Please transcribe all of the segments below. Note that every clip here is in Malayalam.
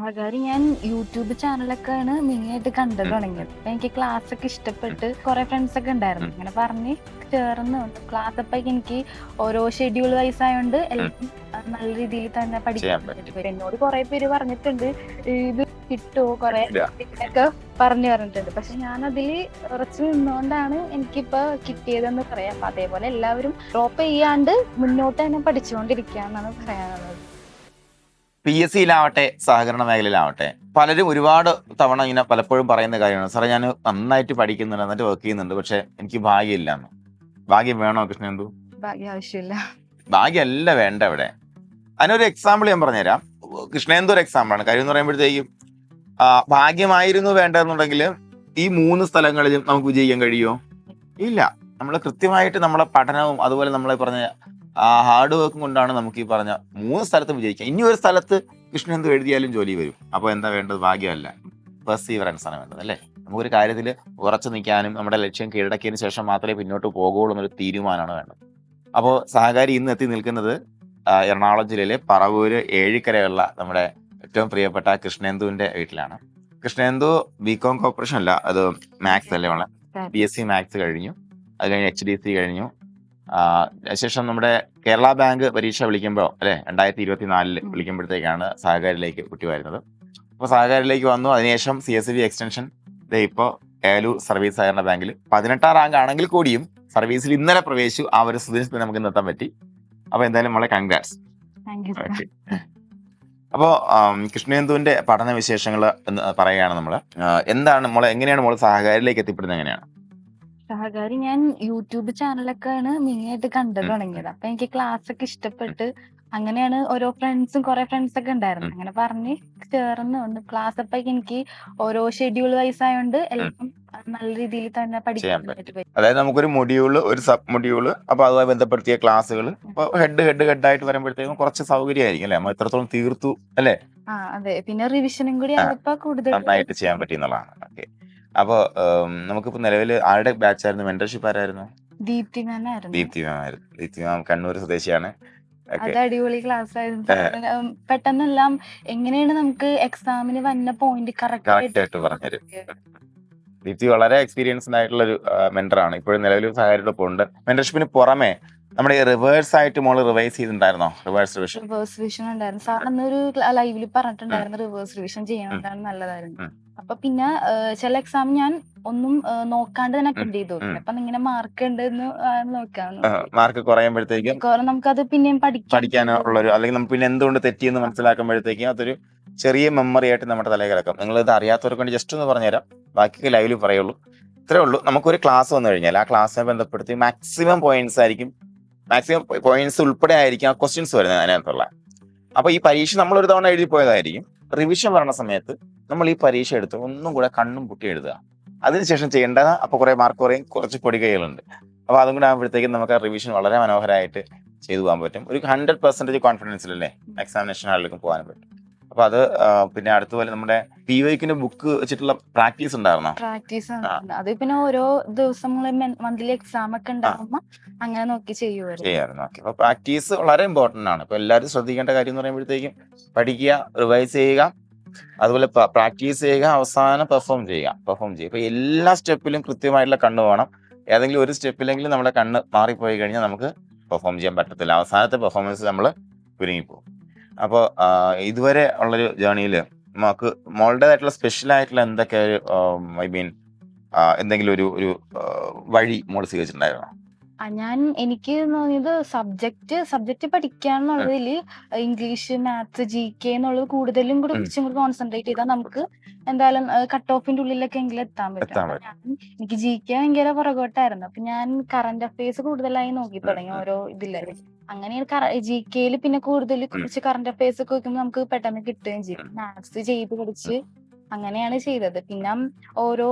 സഹകാരി ഞാൻ യൂട്യൂബ് ചാനലൊക്കെയാണ് മെയിനായിട്ട് കണ്ടു തുടങ്ങിയത്. എനിക്ക് ക്ലാസ് ഒക്കെ ഇഷ്ടപ്പെട്ട് കുറെ ഫ്രണ്ട്സ് ഒക്കെ ഉണ്ടായിരുന്നു. അങ്ങനെ പറഞ്ഞ് ചേർന്ന് ക്ലാസ് അപ്പൊ എനിക്ക് ഓരോ ഷെഡ്യൂൾ വൈസ് ആയതുകൊണ്ട് എല്ലാം നല്ല രീതിയിൽ തന്നെ പഠിക്കാൻ പറ്റും. എന്നോട് കുറെ പേര് പറഞ്ഞിട്ടുണ്ട് ഇത് കിട്ടുമോ കുറെ. ഒക്കെ പറഞ്ഞു പറഞ്ഞിട്ടുണ്ട്. പക്ഷെ ഞാൻ അതിൽ ഉറച്ചു നിന്നുകൊണ്ടാണ് എനിക്കിപ്പോ കിട്ടിയതെന്ന് പറയാം. അപ്പൊ അതേപോലെ എല്ലാവരും ഡ്രോപ്പ് ചെയ്യാണ്ട് മുന്നോട്ട് തന്നെ പഠിച്ചുകൊണ്ടിരിക്കുകയെന്നാണ് പറയാനുള്ളത്. പി എസ് സിയിലാവട്ടെ സഹകരണ മേഖലയിലാവട്ടെ പലരും ഒരുപാട് തവണ ഇങ്ങനെ പലപ്പോഴും പറയുന്ന കാര്യമാണ്. സാറേ ഞാൻ നന്നായിട്ട് പഠിക്കുന്നുണ്ട് നന്നായിട്ട് വർക്ക് ചെയ്യുന്നുണ്ട് പക്ഷെ എനിക്ക് ഭാഗ്യമില്ല എന്ന് ഭാഗ്യം വേണോ കൃഷ്ണന്തു ഭാഗ്യം ആവശ്യമില്ല. ഭാഗ്യമല്ല വേണ്ട ഇവിടെ അതിനൊരു എക്സാമ്പിൾ ഞാൻ പറഞ്ഞുതരാം. കൃഷ്ണേന്ദു ഒരു എക്സാമ്പിളാണ് കാര്യം എന്ന് പറയുമ്പോഴത്തേക്കും ഭാഗ്യമായിരുന്നു വേണ്ടതെന്നുണ്ടെങ്കിൽ ഈ മൂന്ന് സ്ഥലങ്ങളിലും നമുക്ക് വിജയിക്കാൻ കഴിയുമോ? ഇല്ല. നമ്മൾ കൃത്യമായിട്ട് നമ്മളെ പഠനവും അതുപോലെ നമ്മളെ പറഞ്ഞ ഹാർഡ് വർക്കും കൊണ്ടാണ് നമുക്ക് ഈ പറഞ്ഞ മൂന്ന് സ്ഥലത്ത് വിജയിക്കുക ഇനി ഒരു സ്ഥലത്ത് കൃഷ്ണേന്ദു എഴുതിയാലും ജോലി വരും. അപ്പോൾ എന്താ വേണ്ടത്? ഭാഗ്യമല്ല. പെർസീവറൻസ് ആണ് വേണ്ടത് അല്ലേ? നമുക്കൊരു കാര്യത്തിൽ ഉറച്ചു നിൽക്കാനും നമ്മുടെ ലക്ഷ്യം കീഴടക്കിയതിന് ശേഷം മാത്രമേ പിന്നോട്ട് പോകുള്ളൂ എന്നൊരു തീരുമാനമാണ് വേണ്ടത്. അപ്പോൾ സഹകാരി ഇന്ന് എത്തി നിൽക്കുന്നത് എറണാകുളം ജില്ലയിലെ പറവൂര് ഏഴിക്കരയുള്ള നമ്മുടെ ഏറ്റവും പ്രിയപ്പെട്ട കൃഷ്ണേന്ദുവിന്റെ വീട്ടിലാണ്. കൃഷ്ണേന്ദു ബി കോം കോർപ്പറേഷൻ അല്ല അത് മാത്സ് അല്ലേ ഉള്ള ബി എസ് സി മാത്സ് കഴിഞ്ഞു. അത് കഴിഞ്ഞ് എച്ച് ഡി സി കഴിഞ്ഞു. അതിനുശേഷം നമ്മുടെ കേരള ബാങ്ക് പരീക്ഷ വിളിക്കുമ്പോൾ അല്ലെ രണ്ടായിരത്തി ഇരുപത്തി നാലിൽ. വിളിക്കുമ്പോഴത്തേക്കാണ് സഹകാരിലേക്ക് കുട്ടി വരുന്നത്. അപ്പോൾ സഹകാരിലേക്ക് വന്നു. അതിനുശേഷം സി എസ് ബി എക്സ്റ്റൻഷൻ ഇപ്പോൾ ഏലൂർ സർവീസ് സഹകരണ ബാങ്കിൽ പതിനെട്ടാം റാങ്ക് ആണെങ്കിൽ കൂടിയും സർവീസിൽ ഇന്നലെ പ്രവേശിച്ചു. ആ ഒരു സുദിനത്തിൽ നമുക്ക് നിർത്താൻ പറ്റി. അപ്പോൾ എന്തായാലും നമ്മളെ കൺഗ്രാറ്റ്സ് അപ്പോ അപ്പോൾ കൃഷ്ണേന്ദുവിന്റെ പഠന വിശേഷങ്ങൾ എന്ന് പറയുകയാണ് നമ്മൾ എന്താണ് മോളെ എങ്ങനെയാണ് മോൾ സഹകാരിയിലേക്ക് എത്തിപ്പെടുന്നത് എങ്ങനെയാണ്? സഹകാരി ഞാൻ യൂട്യൂബ് ചാനലൊക്കെയാണ് മെയിനായിട്ട് കണ്ടു ഉം. തുടങ്ങിയത്. അപ്പൊ എനിക്ക് ക്ലാസ് ഒക്കെ ഇഷ്ടപ്പെട്ട് അങ്ങനെയാണ് ഓരോ ഫ്രണ്ട്സും കുറെ ഫ്രണ്ട്സ് ഒക്കെ ഉണ്ടായിരുന്നു അങ്ങനെ പറഞ്ഞ് ചേർന്ന് വന്ന് ക്ലാസ് അപ്പൊ എനിക്ക് ഓരോ ഷെഡ്യൂൾ വൈസ് ആയതുകൊണ്ട് എല്ലാം നല്ല രീതിയിൽ തന്നെ പഠിക്കാൻ പറ്റും. അതായത് നമുക്കൊരു മൊഡ്യൂൾ ഒരു സബ് മൊഡ്യൂൾ അപ്പൊ അതുമായി ബന്ധപ്പെടുത്തിയ ക്ലാസ്സുകൾ. ഹെഡ് ഹെഡ് ഹെഡ് ആയിട്ട് വരുമ്പോഴത്തേക്കും കുറച്ച് സൗകര്യമായിരിക്കും അല്ലേ? നമ്മൾ എത്രത്തോളം തീർത്തു അല്ലേ? ആ അതെ. പിന്നെ റിവിഷനും കൂടി ആയപ്പോ കൂടുതൽ നന്നായിട്ട് ചെയ്യാൻ പറ്റിയെന്നുള്ളതാണ് ഓക്കെ അപ്പോൾ നമുക്കിപ്പോൾ നിലവിൽ ആരുടെ ബാച്ച് ആയിരുന്നു? മെന്റർഷിപ്പ് ആരായിരുന്നു? ദീപ്തി മാനായിരുന്നു ദീപ്തി മാം ആയിരുന്നു ദീപ്തി മാം കണ്ണൂർ സ്വദേശിയാണ്. അത് അടിപൊളി ക്ലാസ് ആയിരുന്നു. പെട്ടെന്നെല്ലാം എങ്ങനെയാണ് നമുക്ക് എക്സാമിന് വന്ന പോയിന്റ് കറക്റ്റ് ആയിട്ട് പറഞ്ഞുതരും. ദീപ്തി വളരെ എക്സ്പീരിയൻസ്ഡ് ആയിട്ടുള്ള ഒരു മെന്ററാണ് ഇപ്പോഴും നിലവിൽ സഹായിട്ടൊപ്പം ഉണ്ട് മെന്റർഷിപ്പിന് പുറമെ നമ്മുടെ ഈ റിവേഴ്സ് ആയിട്ട് മോൾ റിവൈസ് ചെയ്തിട്ടുണ്ടായിരുന്നോ? റിവേഴ്സ് റിവിഷൻ റിവേഴ്സ് റിവിഷൻ ഉണ്ടായിരുന്നു. സാർ അന്നൊരു ലൈവിൽ പറഞ്ഞിട്ടുണ്ടായിരുന്നു റിവേഴ്സ് റിവിഷൻ ചെയ്യുന്നതാണ് നല്ലതായിരുന്നു. അപ്പൊ പിന്നെ ചില എക്സാം ഞാൻ ഒന്നും നോക്കാണ്ട് തന്നെ അറ്റൻഡ് ചെയ്തു. അപ്പൊ ഇങ്ങനെ മാർക്ക് ഉണ്ടെന്ന് നോക്കാം മാർക്ക് കുറയുമ്പോഴത്തേക്കും നമുക്കത് പിന്നെയും പഠിക്കാനുള്ള ഒരു അല്ലെങ്കിൽ നമുക്ക് പിന്നെ എന്തുകൊണ്ട് തെറ്റിയെന്ന് മനസ്സിലാക്കുമ്പോഴത്തേക്കും അതൊരു ചെറിയ മെമ്മറി ആയിട്ട് നമ്മുടെ തലയിൽ കിടക്കും. നിങ്ങൾ ഇത് അറിയാത്തവർക്ക് വേണ്ടി ജസ്റ്റ് ഒന്ന് പറഞ്ഞുതരാം. ബാക്കിയൊക്കെ ലൈവിൽ പറയുള്ളൂ. ഇത്രേ ഉള്ളൂ. നമുക്കൊരു ക്ലാസ് വന്നു കഴിഞ്ഞാൽ ആ ക്ലാസ്സിനെ ബന്ധപ്പെടുത്തി മാക്സിമം പോയിന്റ്സ് ആയിരിക്കും മാക്സിമം പോയിന്റ്സ് ഉൾപ്പെടെ ആയിരിക്കും ആ ക്വസ്റ്റ്യൻസ് വരുന്നത് അതിനകത്തുള്ള. അപ്പൊ ഈ പരീക്ഷ നമ്മൾ ഒരു തവണ എഴുതി പോയതായിരിക്കും. റിവിഷൻ വരണ സമയത്ത് നമ്മൾ ഈ പരീക്ഷ എടുത്ത് ഒന്നും കൂടെ കണ്ണും പൊട്ടി എഴുതുക. അതിനുശേഷം ചെയ്യേണ്ടത് അപ്പൊ കുറെ മാർക്ക് കുറയും കുറച്ച് പൊടികൈകളുണ്ട് അപ്പൊ അതും കൂടെ ആകുമ്പോഴത്തേക്കും നമുക്ക് ആ റിവിഷൻ വളരെ മനോഹരമായിട്ട് ചെയ്തു പോകാൻ പറ്റും. ഒരു ഹൺഡ്രഡ് പെർസെന്റേജ് കോൺഫിഡൻസിലല്ലേ എക്സാമിനേഷൻ ഹാളിലേക്ക് പോകാൻ പറ്റും. അപ്പൊ അത് പിന്നെ അടുത്തപോലെ നമ്മുടെ പി വൈക്കിന്റെ ബുക്ക് വെച്ചിട്ടുള്ള പ്രാക്ടീസ് ഉണ്ടായിരുന്നോ? പ്രാക്ടീസ് അത് പിന്നെ ഓരോ ദിവസങ്ങളും മന്ത്ലി എക്സാം ഒക്കെ ഉണ്ടാകുമ്പോ അങ്ങനെ നോക്കി ചെയ്യുമായിരുന്നു ഓക്കെ. അപ്പൊ പ്രാക്ടീസ് വളരെ ഇമ്പോർട്ടന്റ് ആണ്. ഇപ്പൊ എല്ലാവരും ശ്രദ്ധിക്കേണ്ട കാര്യം എന്ന് പറയുമ്പോഴത്തേക്കും പഠിക്കുക റിവൈസ് ചെയ്യുക അതുപോലെ പ്രാക്ടീസ് ചെയ്യുക അവസാനം പെർഫോം ചെയ്യുക പെർഫോം ചെയ്യുക. ഇപ്പൊ എല്ലാ സ്റ്റെപ്പിലും കൃത്യമായിട്ടുള്ള കണ്ണ് വേണം. ഏതെങ്കിലും ഒരു സ്റ്റെപ്പിലെങ്കിലും നമ്മുടെ കണ്ണ് മാറിപ്പോയി കഴിഞ്ഞാൽ നമുക്ക് പെർഫോം ചെയ്യാൻ പറ്റത്തില്ല. അവസാനത്തെ പെർഫോമൻസ് നമ്മൾ കുരുങ്ങിപ്പോകും അപ്പോൾ ഇതുവരെ ഉള്ളൊരു ജേണിയിൽ നമുക്ക് മോളുടേതായിട്ടുള്ള സ്പെഷ്യൽ ആയിട്ടുള്ള എന്തൊക്കെ ഒരു ഐ മീൻ എന്തെങ്കിലും ഒരു ഒരു വഴി മോൾ സ്വീകരിച്ചിട്ടുണ്ടായിരുന്നോ? ഞാൻ എനിക്ക് തോന്നിയത് സബ്ജക്ട് സബ്ജക്ട് പഠിക്കാന്നുള്ളതിൽ ഇംഗ്ലീഷ് മാത്സ് ജി കെ എന്നുള്ളത് കൂടുതലും കൂടി കുറച്ചും കൂടി കോൺസെൻട്രേറ്റ് ചെയ്താൽ നമുക്ക് എന്തായാലും കട്ട് ഓഫിന്റെ ഉള്ളിലൊക്കെ എങ്കിലും എത്താൻ പറ്റും. എനിക്ക് ജി കെ ഭയങ്കര പുറകോട്ടായിരുന്നു. അപ്പൊ ഞാൻ കറന്റ് അഫയേഴ്സ് കൂടുതലായി നോക്കി തുടങ്ങി ഓരോ ഇതിൽ. അങ്ങനെ ജി കെയിൽ പിന്നെ കൂടുതൽ കുറച്ച് കറന്റ് അഫയേഴ്സ് ഒക്കെ വെക്കുമ്പോൾ നമുക്ക് പെട്ടെന്ന് കിട്ടുകയും ചെയ്യും. മാത്സ് ചെയ്ത് പഠിച്ച് അങ്ങനെയാണ് ചെയ്തത്. പിന്നെ ഓരോ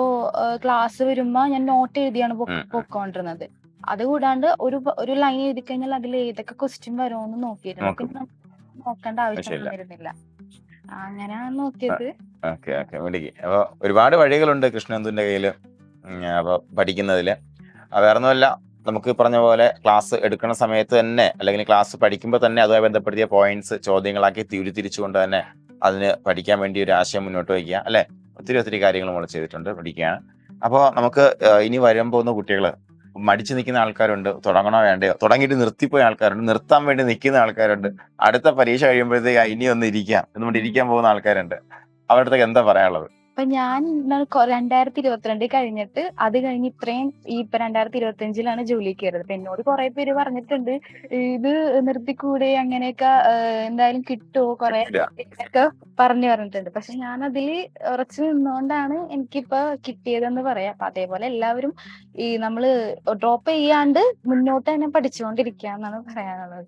ക്ലാസ് വരുമ്പോ ഞാൻ നോട്ട് എഴുതിയാണ്. പൊക്കോണ്ടിരുന്നത്. അത് കൂടാണ്ട് ഒരു ഒരു ലൈൻ എഴുതി കഴിഞ്ഞാൽ അതിൽ ഏതൊക്കെ ക്വസ്റ്റ്യൻ വരുമെന്ന് നോക്കിയിരുന്നു. നോക്കും. പിന്നെ നോക്കേണ്ട ആവശ്യം വരുന്നില്ല. അങ്ങനെയാണ് നോക്കിയത്. ഓക്കെ ഓക്കെ മിടുക്കി. അപ്പോൾ ഒരുപാട് വഴികളുണ്ട് കൃഷ്ണന്തുന്റെ കയ്യിൽ അപ്പോൾ പഠിക്കുന്നതിൽ. വേറെ ഒന്നുമല്ല നമുക്ക് പറഞ്ഞ പോലെ ക്ലാസ് എടുക്കുന്ന സമയത്ത് തന്നെ അല്ലെങ്കിൽ ക്ലാസ് പഠിക്കുമ്പോൾ തന്നെ അതുമായി ബന്ധപ്പെടുത്തിയ പോയിന്റ്സ് ചോദ്യങ്ങളാക്കി തിരിച്ചുകൊണ്ട് തന്നെ അതിന് പഠിക്കാൻ വേണ്ടി ഒരു ആശയം മുന്നോട്ട് വയ്ക്കുക അല്ലെ? ഒത്തിരി ഒത്തിരി കാര്യങ്ങൾ നമ്മൾ ചെയ്തിട്ടുണ്ട് പഠിക്കുകയാണ്. അപ്പോൾ നമുക്ക് ഇനി വരാൻ പോകുന്ന കുട്ടികൾ മടിച്ചു നിൽക്കുന്ന ആൾക്കാരുണ്ട്. തുടങ്ങണോ വേണ്ടയോ? തുടങ്ങിയിട്ട് നിർത്തിപ്പോയ ആൾക്കാരുണ്ട്. നിർത്താൻ വേണ്ടി നിൽക്കുന്ന ആൾക്കാരുണ്ട്. അടുത്ത പരീക്ഷ കഴിയുമ്പോഴത്തേക്ക് ഇനി ഒന്ന് ഇരിക്കാം. എന്നുകൊണ്ട് ഇരിക്കാൻ പോകുന്ന ആൾക്കാരുണ്ട്. അവരുടെ എന്താ പറയാനുള്ളത്? അപ്പൊ ഞാൻ രണ്ടായിരത്തി ഇരുപത്തിരണ്ട് കഴിഞ്ഞിട്ട് അത് കഴിഞ്ഞ് ഇത്രയും ഈ ഇപ്പൊ രണ്ടായിരത്തി ഇരുപത്തി അഞ്ചിലാണ് ജോലി കയറിയത്. അപ്പൊ എന്നോട് കുറെ പേര് പറഞ്ഞിട്ടുണ്ട് ഇത് നിർത്തിക്കൂടെ അങ്ങനെയൊക്കെ എന്തായാലും കിട്ടുമോ കുറെ. ഒക്കെ പറഞ്ഞു പറഞ്ഞിട്ടുണ്ട്. പക്ഷെ ഞാൻ അതിൽ ഉറച്ചു നിന്നുകൊണ്ടാണ് എനിക്കിപ്പോ കിട്ടിയതെന്ന് പറയാം. അപ്പൊ അതേപോലെ എല്ലാവരും ഈ നമ്മൾ ഡ്രോപ്പ് ചെയ്യാണ്ട് മുന്നോട്ട് തന്നെ പഠിച്ചുകൊണ്ടിരിക്കുക എന്നാണ് പറയാനുള്ളത്.